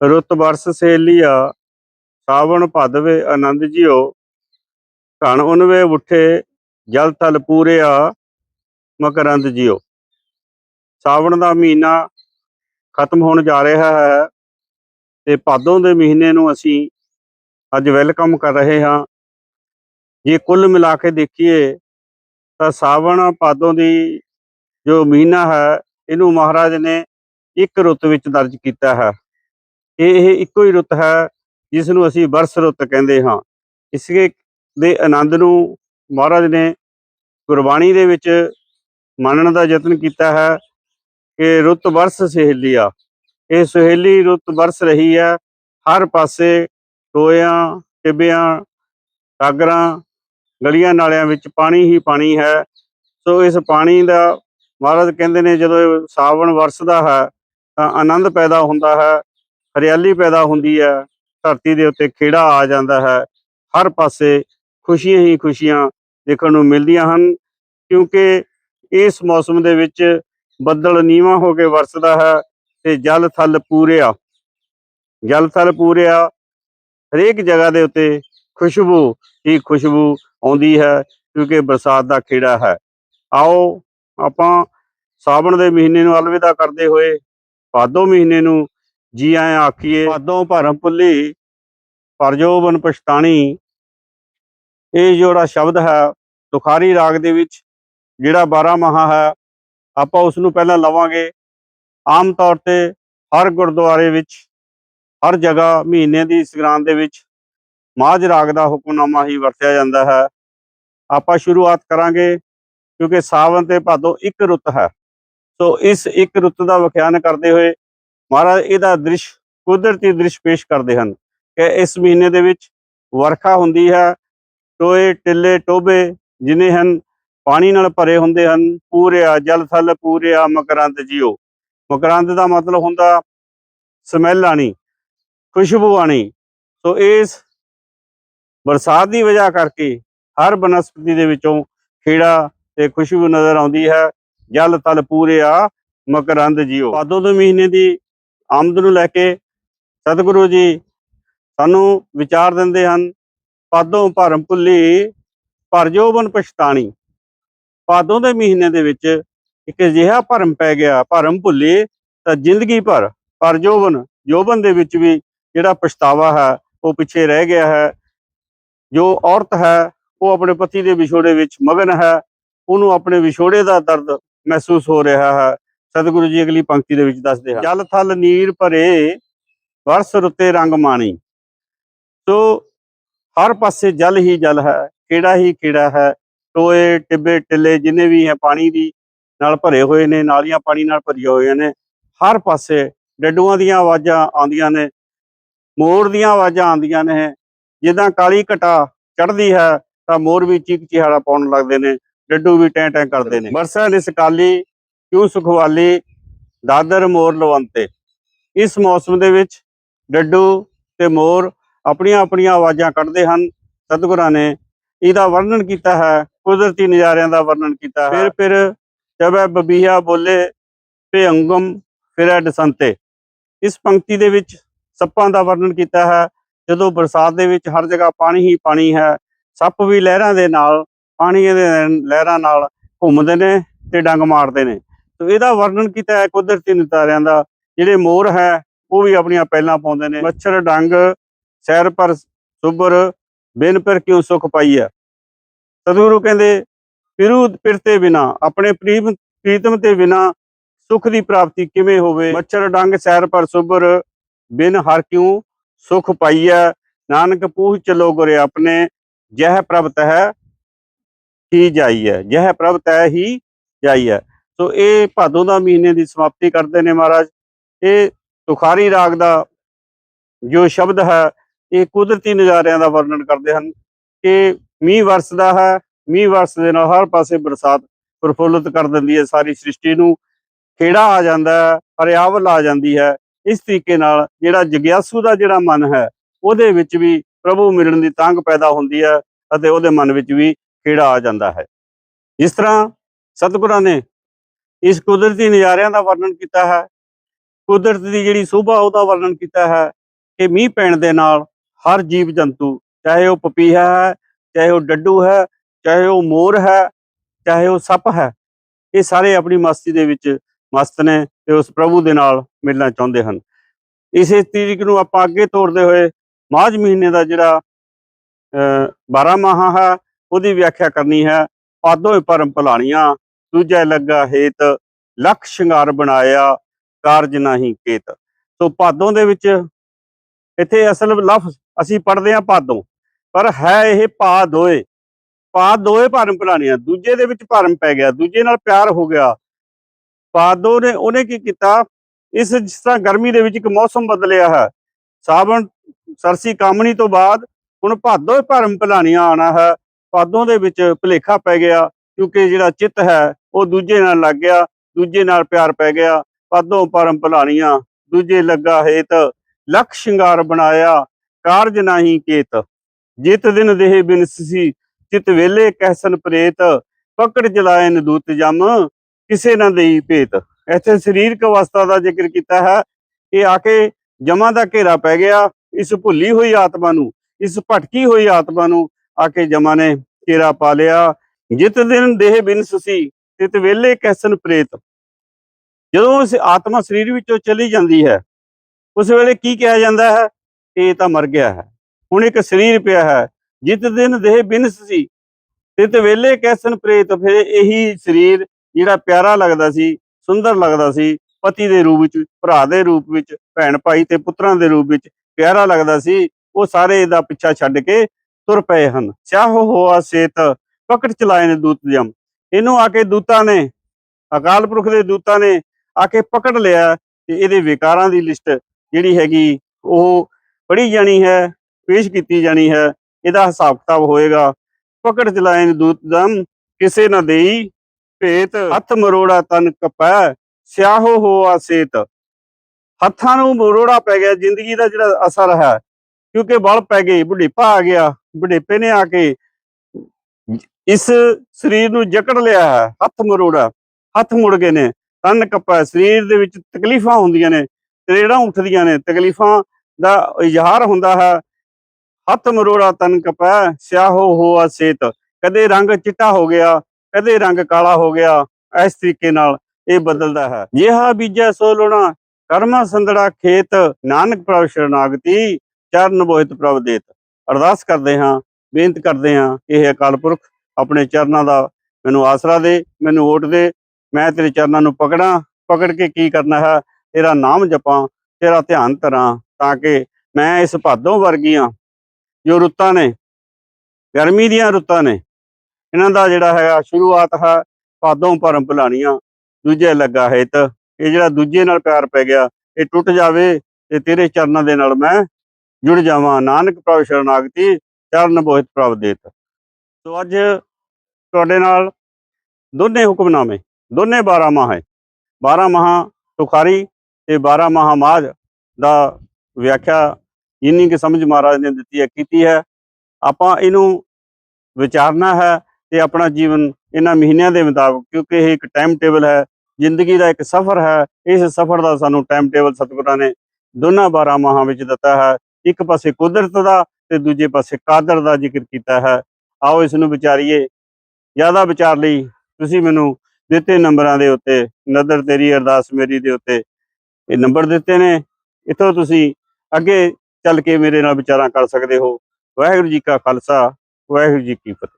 ਰੁੱਤ ਬਰਸ ਸੇਲੀਆ, ਸਾਵਣ ਭਦਵੇ ਆਨੰਦ ਜਿਓ ਘਣ ਉਨਵੇ ਉਠੇ, ਜਲ ਤਲ ਪੂਰਿਆ, ਮਕਰੰਦ ਜਿਓ ਸਾਵਣ ਦਾ ਮਹੀਨਾ ਖਤਮ ਹੋਣ ਜਾ ਰਿਹਾ ਹੈ ਤੇ ਭਾਦੋਂ ਦੇ ਮਹੀਨੇ ਨੂੰ ਅਸੀਂ ਅੱਜ ਵੈਲਕਮ ਕਰ ਰਹੇ ਹਾਂ। ਜੇ ਕੁੱਲ ਮਿਲਾ ਕੇ ਦੇਖੀਏ ਤਾਂ ਸਾਵਣ ਭਾਦੋਂ ਦੀ ਜੋ ਮਹੀਨਾ ਹੈ, ਇਹਨੂੰ ਮਹਾਰਾਜ ਨੇ ਇੱਕ ਰੁੱਤ ਵਿੱਚ ਦਰਜ ਕੀਤਾ ਹੈ। ਇਹ ਇਹ ਇੱਕੋ ਹੀ ਰੁੱਤ ਹੈ ਜਿਸ ਨੂੰ ਅਸੀਂ ਬਰਸ ਰੁੱਤ ਕਹਿੰਦੇ ਹਾਂ। ਇਸਕੇ ਦੇ ਆਨੰਦ ਨੂੰ ਮਹਾਰਾਜ ਨੇ ਗੁਰਬਾਣੀ ਦੇ ਵਿੱਚ ਮੰਨਣ ਦਾ ਯਤਨ ਕੀਤਾ ਹੈ ਕਿ ਰੁੱਤ ਬਰਸ ਸਹੇਲੀਆ ਇਹ ਸਹੇਲੀ ਰੁੱਤ ਬਰਸ ਰਹੀ ਹੈ। ਹਰ ਪਾਸੇ ਟੋਇਆਂ, ਟਿੱਬਿਆਂ, ਟਾਗਰਾਂ, ਗਲੀਆਂ ਨਾਲਿਆਂ ਵਿੱਚ ਪਾਣੀ ਹੀ ਪਾਣੀ ਹੈ। ਸੋ ਇਸ ਪਾਣੀ ਦਾ ਮਹਾਰਾਜ ਕਹਿੰਦੇ ਨੇ ਜਦੋਂ ਇਹ ਸਾਵਣ ਵਰਸਦਾ ਹੈ ਤਾਂ ਆਨੰਦ ਪੈਦਾ ਹੁੰਦਾ ਹੈ। ਹਰਿਆਲੀ ਪੈਦਾ ਹੁੰਦੀ ਹੈ, ਧਰਤੀ ਦੇ ਉੱਤੇ ਖੇੜਾ ਆ ਜਾਂਦਾ ਹੈ, ਹਰ ਪਾਸੇ ਖੁਸ਼ੀਆਂ ਹੀ ਖੁਸ਼ੀਆਂ ਦੇਖਣ ਨੂੰ ਮਿਲਦੀਆਂ ਹਨ, ਕਿਉਂਕਿ ਇਸ ਮੌਸਮ ਦੇ ਵਿੱਚ ਬੱਦਲ ਨੀਵਾਂ ਹੋ ਕੇ ਵਰਸਦਾ ਹੈ ਤੇ ਜਲ ਥਲ ਪੂਰਿਆ। ਜਲ ਥਲ ਪੂਰਿਆ, ਹਰੇਕ ਜਗ੍ਹਾ ਦੇ ਉੱਤੇ ਖੁਸ਼ਬੂ ਹੀ ਖੁਸ਼ਬੂ ਆਉਂਦੀ ਹੈ, ਕਿਉਂਕਿ ਬਰਸਾਤ ਦਾ ਖੇੜਾ ਹੈ। ਆਓ, ਆਪਾਂ ਸਾਵਣ ਦੇ ਮਹੀਨੇ ਨੂੰ ਅਲਵਿਦਾ ਕਰਦੇ ਹੋਏ ਭਾਦੋ ਮਹੀਨੇ ਨੂੰ ਜੀ ਆਇਆਂ ਆਖੀਏ ਪਾਦੋਂ ਭਰਮ ਭੁੱਲੀ ਪਰਜੋਬਨ ਪਛਤਾਣੀ। ਇਹ ਜਿਹੜਾ ਸ਼ਬਦ ਹੈ ਤੁਖਾਰੀ ਰਾਗ ਦੇ ਵਿੱਚ, ਜਿਹੜਾ 12 ਮਹਾ ਹੈ। ਆਪਾਂ ਉਸ ਨੂੰ ਪਹਿਲਾਂ ਲਵਾਂਗੇ। ਆਮ ਤੌਰ ਤੇ ਹਰ ਗੁਰਦੁਆਰੇ ਵਿੱਚ, ਹਰ ਜਗ੍ਹਾ ਮਹੀਨੇ ਦੀ ਸੰਗਰਾਂਦ ਦੇ ਵਿੱਚ ਮਾਝ ਰਾਗ ਦਾ ਹੁਕਮਨਾਮਾ ਹੀ ਵਰਤਿਆ ਜਾਂਦਾ ਹੈ। ਆਪਾਂ ਸ਼ੁਰੂਆਤ ਕਰਾਂਗੇ, ਕਿਉਂਕਿ ਸਾਵਨ ਤੇ ਭਾਦੋ ਇੱਕ ਰੁੱਤ ਹੈ। ਸੋ ਇਸ ਇੱਕ ਰੁੱਤ ਦਾ ਵਿਖਿਆਨ ਕਰਦੇ ਹੋਏ ਮਹਾਰਾਜ, ਇਹਦਾ ਦ੍ਰਿਸ਼ ਕੁਦਰਤੀ ਦ੍ਰਿਸ਼ ਪੇਸ਼ ਕਰਦੇ ਹਨ ਕਿ ਇਸ ਮਹੀਨੇ ਦੇ ਵਿੱਚ ਵਰਖਾ ਹੁੰਦੀ ਹੈ, ਟੋਏ, ਟਿੱਲੇ, ਟੋਬੇ ਜਿਨੇ ਹਨ, ਪਾਣੀ ਨਾਲ ਭਰੇ ਹੁੰਦੇ ਹਨ ਪੂਰਿਆ ਜਲ ਥਲ ਪੂਰਿਆ ਮਕਰੰਦ ਜਿਓ। ਮਕਰੰਦ ਦਾ ਮਤਲਬ ਹੁੰਦਾ ਸਮੈਲ ਆਣੀ, ਖੁਸ਼ਬੂ ਆਣੀ। ਸੋ ਇਸ ਬਰਸਾਤ ਦੀ ਵਜ੍ਹਾ ਕਰਕੇ ਹਰ ਬਨਸਪਤੀ ਦੇ ਵਿੱਚੋਂ ਖੇੜਾ ਤੇ ਖੁਸ਼ਬੂ ਨਜ਼ਰ ਆਉਂਦੀ ਹੈ, ਜਲ ਤਲ ਆ, ਮਕਰੰਦ ਜਿਓ। ਭਾਦੋ ਦੇ ਮਹੀਨੇ ਦੀ ਆਮਦ ਨੂੰ ਲੈ ਕੇ ਸਤਿਗੁਰੂ ਜੀ ਸਾਨੂੰ ਵਿਚਾਰ ਦਿੰਦੇ ਹਨ, ਪਾਦੋਂ ਭਰਮ ਭੁੱਲੀ ਭਰਜੋਬਨ ਪਛਤਾਣੀ। ਪਾਦੋਂ ਦੇ ਮਹੀਨੇ ਦੇ ਵਿੱਚ ਇੱਕ ਅਜਿਹਾ ਭਰਮ ਪੈ ਗਿਆ, ਭਰਮ ਭੁੱਲੇ ਤਾਂ ਜ਼ਿੰਦਗੀ ਭਰ ਪਰ ਜੋਬਨ ਦੇ ਵਿੱਚ ਵੀ ਜਿਹੜਾ ਪਛਤਾਵਾ ਹੈ, ਉਹ ਪਿੱਛੇ ਰਹਿ ਗਿਆ ਹੈ। ਜੋ ਔਰਤ ਹੈ, ਉਹ ਆਪਣੇ ਪਤੀ ਦੇ ਵਿਛੋੜੇ ਵਿੱਚ ਮਗਨ ਹੈ, ਉਹਨੂੰ ਆਪਣੇ ਵਿਛੋੜੇ ਦਾ ਦਰਦ ਮਹਿਸੂਸ ਹੋ ਰਿਹਾ ਹੈ। ਸਤਿਗੁਰੂ ਜੀ ਅਗਲੀ ਪੰਕਤੀ ਦੇ ਵਿੱਚ ਦੱਸਦੇ ਹਨ, ਜਲ ਥਲ ਨੀਰ ਭਰੇ, ਵਰਸ ਰੁੱਤੇ ਰੰਗ ਮਾਣੀ। ਸੋ ਹਰ ਪਾਸੇ ਜਲ ਹੀ ਜਲ ਹੈ, ਕਿਹੜਾ ਹੀ ਕਿਹੜਾ ਹੈ। ਟੋਏ, ਟਿੱਬੇ, ਟਿੱਲੇ ਜਿੰਨੇ ਵੀ ਹੈ, ਪਾਣੀ ਦੀ ਨਾਲ ਭਰੇ ਹੋਏ ਨੇ, ਨਾਲੀਆਂ ਪਾਣੀ ਨਾਲ ਭਰੀਆਂ ਹੋਈਆਂ ਨੇ, ਹਰ ਪਾਸੇ ਡੱਡੂਆਂ ਦੀਆਂ ਆਵਾਜ਼ਾਂ ਆਉਂਦੀਆਂ ਨੇ, ਮੋਰ ਦੀਆਂ ਆਵਾਜ਼ਾਂ ਆਉਂਦੀਆਂ ਨੇ। ਜਿੱਦਾਂ ਕਾਲੀ ਘਟਾ ਚੜਦੀ ਹੈ, ਤਾਂ ਮੋਰ ਵੀ ਚੀਕ ਚਿਹਾੜਾ ਪਾਉਣ ਲੱਗਦੇ ਨੇ, ਡੱਡੂ ਵੀ ਟੈਂ ਟੈਂ ਕਰਦੇ ਨੇ। ਬਰਸਾ ਨਿਸ ਸਕਾਲੀ ਕਿਉਂ ਸੁਖਵਾਲੀ, ਦਾਦਰ ਮੋਰ ਲਵੰਤੇ। ਇਸ ਮੌਸਮ ਦੇ ਵਿੱਚ ਡੱਡੂ ਤੇ ਮੋਰ ਆਪਣੀਆਂ ਆਪਣੀਆਂ ਆਵਾਜ਼ਾਂ ਕੱਢਦੇ ਹਨ। ਸਤਿਗੁਰਾਂ ਨੇ ਇਹਦਾ ਵਰਣਨ ਕੀਤਾ ਹੈ, ਕੁਦਰਤੀ ਨਜ਼ਾਰਿਆਂ ਦਾ ਵਰਣਨ ਕੀਤਾ ਹੈ। ਫਿਰ ਫਿਰ ਜਬੈ ਬਬੀਹਾ ਬੋਲੇ ਪੇ ਅੰਗਮ, ਫਿਰੈ ਦਸੰਤੇ ਇਸ ਪੰਕਤੀ ਦੇ ਵਿੱਚ ਸੱਪਾਂ ਦਾ ਵਰਣਨ ਕੀਤਾ ਹੈ। ਜਦੋਂ ਬਰਸਾਤ ਦੇ ਵਿੱਚ ਹਰ ਜਗ੍ਹਾ ਪਾਣੀ ਹੀ ਪਾਣੀ ਹੈ, ਸੱਪ ਵੀ ਲਹਿਰਾਂ ਦੇ ਨਾਲ ਪਾਣੀ ਦੇ ਲਹਿਰਾਂ ਨਾਲ ਘੁੰਮਦੇ ਨੇ ਤੇ ਡੰਗ ਮਾਰਦੇ ਨੇ। ਤੇ ਇਹਦਾ ਵਰਣਨ ਕੀਤਾ ਹੈ ਕੁਦਰਤੀ ਨਜ਼ਾਰਿਆਂ ਦਾ, ਜਿਹੜੇ ਮੋਰ ਹੈ, ਉਹ ਵੀ ਆਪਣੀਆਂ ਪਹਿਲਾਂ ਪਾਉਂਦੇ ਨੇ। ਮੱਛਰ, ਡੰਗ, ਸੈਰ ਪਰ ਸੁਬਰ, ਬਿਨ ਪਰ ਕਿਉਂ ਸੁਖ ਪਾਈਆ ਸਤਿਗੁਰੂ ਕਹਿੰਦੇ, ਫਿਰੂ ਪਿਰਤੇ ਬਿਨਾ, ਆਪਣੇ ਪ੍ਰੀਤਮ ਪ੍ਰੀਤਮ ਤੇ ਬਿਨਾ ਸੁਖ ਦੀ ਪ੍ਰਾਪਤੀ ਕਿਵੇਂ ਹੋਵੇ? ਮੱਛਰ, ਡੰਗ, ਸੈਰ ਪਰ ਸੁਬਰ, ਬਿਨ ਹਰ ਕਿਉਂ ਸੁਖ ਪਾਈਆ ਨਾਨਕ ਪੂਹ ਚਲੋ ਗੁਰੇ ਆਪਣੇ, ਜਹ ਪ੍ਰਭ ਤਹਿ ਹੀ ਜਾਈਐ? ਜਹ ਪ੍ਰਭ ਤਹਿ ਹੀ ਜਾਈਐ। ਸੋ ਇਹ ਭਾਦੋ ਦਾ ਮਹੀਨੇ ਦੀ ਸਮਾਪਤੀ ਕਰਦੇ ਨੇ ਮਹਾਰਾਜ। ਇਹ ਤੁਖਾਰੀ ਰਾਗ ਦਾ ਜੋ ਸ਼ਬਦ ਹੈ, ਇਹ ਕੁਦਰਤੀ ਨਜ਼ਾਰਿਆਂ ਦਾ ਵਰਣਨ ਕਰਦੇ ਹਨ ਕਿ ਮੀਂਹ ਵਰਸਦਾ ਹੈ, ਮੀਂਹ ਵਰਸ ਦੇ ਨਾਲ ਹਰ ਪਾਸੇ ਬਰਸਾਤ ਪ੍ਰਫੁੱਲਤ ਕਰ ਦਿੰਦੀ ਹੈ, ਸਾਰੀ ਸ੍ਰਿਸ਼ਟੀ ਨੂੰ ਖੇੜਾ ਆ ਜਾਂਦਾ ਹੈ, ਹਰਿਆਵਲ ਆ ਜਾਂਦੀ ਹੈ। ਇਸ ਤਰੀਕੇ ਨਾਲ ਜਿਹੜਾ ਜਗਿਆਸੂ ਦਾ ਜਿਹੜਾ ਮਨ ਹੈ, ਉਹਦੇ ਵਿੱਚ ਵੀ ਪ੍ਰਭੂ ਮਿਲਣ ਦੀ ਤਾਂਘ ਪੈਦਾ ਹੁੰਦੀ ਹੈ ਅਤੇ ਉਹਦੇ ਮਨ ਵਿੱਚ ਵੀ ਖੇੜਾ ਆ ਜਾਂਦਾ ਹੈ। ਜਿਸ ਤਰ੍ਹਾਂ ਸਤਿਗੁਰਾਂ ਨੇ ਇਸ ਕੁਦਰਤੀ ਨਜ਼ਾਰਿਆਂ ਦਾ ਵਰਣਨ ਕੀਤਾ ਹੈ। ਕੁਦਰਤ ਦੀ ਜਿਹੜੀ ਸੋਭਾ, ਉਹਦਾ ਵਰਣਨ ਕੀਤਾ ਹੈ ਕਿ ਮੀਂਹ ਪੈਣ ਦੇ ਨਾਲ ਹਰ ਜੀਵ ਜੰਤੂ, ਚਾਹੇ ਉਹ ਪਪੀਹਾ ਹੈ, ਚਾਹੇ ਉਹ ਡੱਡੂ ਹੈ, ਚਾਹੇ ਉਹ ਮੋਰ ਹੈ, ਚਾਹੇ ਉਹ ਸੱਪ ਹੈ, ਇਹ ਸਾਰੇ ਆਪਣੀ ਮਸਤੀ ਦੇ ਵਿੱਚ ਮਸਤ ਨੇ ਤੇ ਉਸ ਪ੍ਰਭੂ ਦੇ ਨਾਲ ਮਿਲਣਾ ਚਾਹੁੰਦੇ ਹਨ। ਇਸੇ ਤਰੀਕ ਨੂੰ ਆਪਾਂ ਅੱਗੇ ਤੋਰਦੇ ਹੋਏ ਮਾਝ ਮਹੀਨੇ ਦਾ ਜਿਹੜਾ 12 ਮਾਹਾ ਹੈ, ਉਹਦੀ ਵਿਆਖਿਆ ਕਰਨੀ ਹੈ। ਪਾਦੋਂ ਪਰਮ ਭਲਾਣੀਆਂ ਦੂਜਾ ਲੱਗਾ ਹੇਤ, ਲਖ ਸ਼ਿੰਗਾਰ ਬਣਾਇਆ, ਕਾਰਜ ਨਹੀਂ ਕੇਤ। ਸੋ ਪਾਦੋਂ ਦੇ ਵਿੱਚ ਇੱਥੇ ਅਸਲ ਲਫ਼ਜ਼ ਅਸੀਂ ਪੜ੍ਹਦੇ ਹਾਂ ਪਾਦੋਂ ਪਰ ਹੈ ਇਹ ਪਾ ਦੋਏ। ਪਾ ਦੋਏ ਭਰਮ ਭਲਾਣੀਆਂ, ਦੂਜੇ ਦੇ ਵਿੱਚ ਭਰਮ ਪੈ ਗਿਆ, ਦੂਜੇ ਨਾਲ ਪਿਆਰ ਹੋ ਗਿਆ। ਪਾਦੋ ਨੇ, ਉਹਨੇ ਕੀ ਕੀਤਾ? ਇਸ ਜਿਸ ਤਰ੍ਹਾਂ ਗਰਮੀ ਦੇ ਵਿੱਚ ਇੱਕ ਮੌਸਮ ਬਦਲਿਆ ਹੈ। ਸਾਵਣ, ਸਰਸੀ ਕਾਮਣੀ ਤੋਂ ਬਾਅਦ ਹੁਣ ਭਾਦੋ ਭਰਮ ਭਲਾਣੀਆਂ ਆਣਾ ਹੈ। ਪਾਦੋਂ ਦੇ ਵਿੱਚ ਭੁਲੇਖਾ ਪੈ ਗਿਆ। ਕਿਉਂਕਿ ਜਿਹੜਾ ਚਿੱਤ ਹੈ, ਉਹ ਦੂਜੇ ਨਾਲ ਲੱਗ ਗਿਆ, ਦੂਜੇ ਨਾਲ ਪਿਆਰ ਪੈ ਗਿਆ ਪਾਦੋਂ ਭਰਮ ਭਲਾਣੀਆਂ, ਦੂਜੇ ਲੱਗਾ ਹੇਤ, ਲਖ ਸ਼ਿੰਗਾਰ ਬਣਾਇਆ, ਕਾਰਜ ਨਹੀਂ ਕੇਤ। ਜਿਤ ਦਿਨ ਦੇਹ ਬਿਨਸੀ ਚਿਤ ਵੇਲੇ ਕਹਿਸਨ ਪ੍ਰੇਤ, ਪਕੜ ਜਲਾਇਨ ਦੂਤ ਜਮ, ਕਿਸੇ ਨਾ ਦੇਈ ਭੇਤ। ਇੱਥੇ ਸਰੀਰਕ ਅਵਸਥਾ ਦਾ ਜ਼ਿਕਰ ਕੀਤਾ ਹੈ ਕਿ ਆ ਕੇ ਜਮਾਂ ਦਾ ਘੇਰਾ ਪੈ ਗਿਆ, ਇਸ ਭੁੱਲੀ ਹੋਈ ਆਤਮਾ ਨੂੰ, ਇਸ ਭਟਕੀ ਹੋਈ ਆਤਮਾ ਨੂੰ, ਆ ਕੇ ਜਮਾਂ ਨੇ ਘੇਰਾ ਪਾ ਲਿਆ। ਜਿਤ ਦਿਨ ਦੇਹ ਬਿਨਸ ਸੀ ਤਿਤ ਵੇਲੇ ਕੈਸਨ ਪ੍ਰੇਤ। ਜਦੋਂ ਇਸ ਆਤਮਾ ਸਰੀਰ ਵਿੱਚੋਂ ਚਲੀ ਜਾਂਦੀ ਹੈ, ਉਸ ਵੇਲੇ ਕੀ ਕਿਹਾ ਜਾਂਦਾ ਹੈ? ਇਹ ਤਾਂ ਮਰ ਗਿਆ ਹੈ। ਹੁਣ ਇੱਕ ਸਰੀਰ ਪਿਆ ਹੈ, ਜਿਤ ਦਿਨ ਦੇਹ ਬਿਨਸ ਤਿਤ ਵੇਲੇ ਕੈਸਨ ਪ੍ਰੇਤ। ਫਿਰ ਇਹੀ ਸਰੀਰ ਜਿਹੜਾ ਪਿਆਰਾ ਲੱਗਦਾ ਸੀ, ਸੁੰਦਰ ਲੱਗਦਾ ਸੀ, ਪਤੀ ਦੇ ਰੂਪ ਵਿੱਚ, ਭਰਾ ਦੇ ਰੂਪ ਵਿੱਚ, ਭੈਣ ਭਾਈ ਤੇ ਪੁੱਤਰਾਂ ਦੇ ਰੂਪ ਵਿੱਚ ਪਿਆਰਾ ਲੱਗਦਾ ਸੀ, ਉਹ ਸਾਰੇ ਇਹਦਾ ਪਿੱਛਾ ਛੱਡ ਕੇ ਤੁਰ ਪਏ ਹਨ। ਸਿਆਹ ਹੋਆ ਸੇਤ ਪਕੜ ਚਲਾਏ ਨੇ ਦੂਤ ਜਮ ਇਹਨੂੰ ਆ ਕੇ ਦੂਤਾਂ ਨੇ, ਅਕਾਲ ਪੁਰਖ ਦੇ ਦੂਤਾਂ ਨੇ ਆ ਕੇ ਪਕੜ ਲਿਆ ਤੇ ਇਹਦੇ ਵਿਕਾਰਾਂ ਦੀ ਲਿਸਟ ਜਿਹੜੀ ਹੈਗੀ ਉਹ ਪੜ੍ਹੀ ਜਾਣੀ ਹੈ, ਪੇਸ਼ ਕੀਤੀ ਜਾਣੀ ਹੈ, ਇਹਦਾ ਹਿਸਾਬ ਕਿਤਾਬ ਹੋਏਗਾ। ਪਕੜ ਚਲਾਏ ਨੇ ਦੂਤ ਜਮ ਕਿਸੇ ਨਾ ਦੇਈ ਭੇਤ, ਹੱਥ ਮਰੋੜਾ ਤਨ ਕਪੈ, ਸਿਆਹੋ ਹੋਆ ਸੇਤ ਹੱਥਾਂ ਨੂੰ ਮਰੋੜਾ ਪੈ ਗਿਆ, ਜ਼ਿੰਦਗੀ ਦਾ ਜਿਹੜਾ ਅਸਰ ਹੈ, ਕਿਉਂਕਿ ਬਲ ਪੈ ਗਏ, ਬੁਢੇਪਾ ਆ ਗਿਆ, ਬੁਢੇਪੇ ਨੇ ਆ ਕੇ ਇਸ ਸਰੀਰ ਨੂੰ ਜਕੜ ਲਿਆ ਹੈ, ਹੱਥ ਮਰੋੜਾ ਹੱਥ ਮੁੜ ਗਏ ਨੇ ਤਨ ਕਪੈ ਸਰੀਰ ਦੇ ਵਿੱਚ ਤਕਲੀਫਾਂ ਹੁੰਦੀਆਂ ਨੇ, ਤਰੇੜਾਂ ਉੱਠਦੀਆਂ ਨੇ, ਤਕਲੀਫਾਂ ਦਾ ਇਜ਼ਹਾਰ ਹੁੰਦਾ ਹੈ। ਹੱਥ ਮਰੋੜਾ, ਤਨ ਕਪੈ ਸਿਆਹੋ ਹੋਆ ਸੇਤ, ਕਦੇ ਰੰਗ ਚਿੱਟਾ ਹੋ ਗਿਆ, ਕਦੇ ਰੰਗ ਕਾਲਾ ਹੋ ਗਿਆ, ਇਸ ਤਰੀਕੇ ਨਾਲ ਇਹ ਬਦਲਦਾ ਹੈ। ਜਿਹਾ ਬੀਜੈ ਸੋ ਲੋਣਾ, ਕਰਮਾ ਸੰਦੜਾ ਖੇਤ, ਨਾਨਕ ਪ੍ਰਭ ਸ਼ਰਨਾਗਤੀ, ਚਰਨ ਬੋਹਿਤ ਪ੍ਰਭ ਦੇਤ। ਅਰਦਾਸ ਕਰਦੇ ਹਾਂ, ਬੇਨਤ ਕਰਦੇ ਹਾਂ, ਇਹ ਅਕਾਲ ਪੁਰਖ। ਆਪਣੇ ਚਰਨਾਂ ਦਾ ਮੈਨੂੰ ਆਸਰਾ ਦੇ, ਮੈਨੂੰ ਓਟ ਦੇ, ਮੈਂ ਤੇਰੇ ਚਰਨਾਂ ਨੂੰ ਪਕੜਾਂ। ਪਕੜ ਕੇ ਕੀ ਕਰਨਾ ਹੈ? ਤੇਰਾ ਨਾਮ ਜਪਾਂ, ਤੇਰਾ ਧਿਆਨ ਧਰਾਂ ਤਾਂ ਕਿ ਮੈਂ ਇਸ ਭਾਦੋਂ ਵਰਗੀਆਂ ਜੋ ਰੁੱਤਾਂ ਨੇ, ਗਰਮੀ ਦੀਆਂ ਰੁੱਤਾਂ ਨੇ, ਇਹਨਾਂ ਦਾ ਜਿਹੜਾ ਹੈਗਾ ਸ਼ੁਰੂਆਤ ਹੈ ਭਾਦੋਂ ਭਰਮ ਭੁਲਾਣੀਆਂ, ਦੂਜੇ ਲੱਗਾ ਹੈ ਇਹ ਜਿਹੜਾ ਦੂਜੇ ਨਾਲ ਪਿਆਰ ਪੈ ਗਿਆ, ਇਹ ਟੁੱਟ ਜਾਵੇ ਤੇ ਤੇਰੇ ਚਰਨਾਂ ਦੇ ਨਾਲ ਮੈਂ ਜੁੜ ਜਾਵਾਂ। ਨਾਨਕ ਪ੍ਰਭ ਸ਼ਰਨਾਗਤੀ, ਚਰਨ ਬੋਹਿਤ ਪ੍ਰਭ ਦੇਤ। ਸੋ ਅੱਜ ਤੁਹਾਡੇ ਨਾਲ ਦੋਨੇ ਹੁਕਮਨਾਮੇ, ਦੋਨੇ 12 ਮਾਹ ਹੈ। 12 ਮਾਹ ਤੁਖਾਰੀ ਤੇ 12 ਮਾਹ ਮਾਝ ਦਾ ਵਿਆਖਿਆ ਜਿੰਨੀ ਕਿ ਸਮਝ ਮਹਾਰਾਜ ਨੇ ਦਿੱਤੀ ਹੈ, ਕੀਤੀ ਹੈ। ਆਪਾਂ ਇਹਨੂੰ ਵਿਚਾਰਨਾ ਹੈ ਤੇ ਆਪਣਾ ਜੀਵਨ ਇਹਨਾਂ ਮਹੀਨਿਆਂ ਦੇ ਮੁਤਾਬਕ, ਕਿਉਂਕਿ ਇਹ ਇੱਕ ਟਾਈਮ ਟੇਬਲ ਹੈ, ਜ਼ਿੰਦਗੀ ਦਾ ਇੱਕ ਸਫ਼ਰ ਹੈ, ਇਸ ਸਫ਼ਰ ਦਾ ਸਾਨੂੰ ਟਾਈਮ ਟੇਬਲ ਸਤਿਗੁਰਾਂ ਨੇ ਦੋਨਾਂ 12 ਮਾਹਾਂ ਵਿੱਚ ਦਿੱਤਾ ਹੈ। ਇੱਕ ਪਾਸੇ ਕੁਦਰਤ ਦਾ ਤੇ ਦੂਜੇ ਪਾਸੇ ਕਾਦਰ ਦਾ ਜ਼ਿਕਰ ਕੀਤਾ ਹੈ। ਆਓ ਇਸ ਨੂੰ ਵਿਚਾਰੀਏ। ਜ਼ਿਆਦਾ ਵਿਚਾਰ ਲਈ ਤੁਸੀਂ ਮੈਨੂੰ ਦਿੱਤੇ ਨੰਬਰਾਂ ਦੇ ਉੱਤੇ ਨਜ਼ਰ ਤੇਰੀ, ਅਰਦਾਸ ਮੇਰੀ ਦੇ ਉੱਤੇ ਇਹ ਨੰਬਰ ਦਿੱਤੇ ਨੇ। ਇਥੋਂ ਤੁਸੀਂ ਅੱਗੇ ਚੱਲ ਕੇ ਮੇਰੇ ਨਾਲ ਵਿਚਾਰਾਂ ਕਰ ਸਕਦੇ ਹੋ। ਵਾਹਿਗੁਰੂ ਜੀ ਕਾ ਖਾਲਸਾ, ਵਾਹਿਗੁਰੂ ਜੀ ਕੀ ਫਤਿਹ।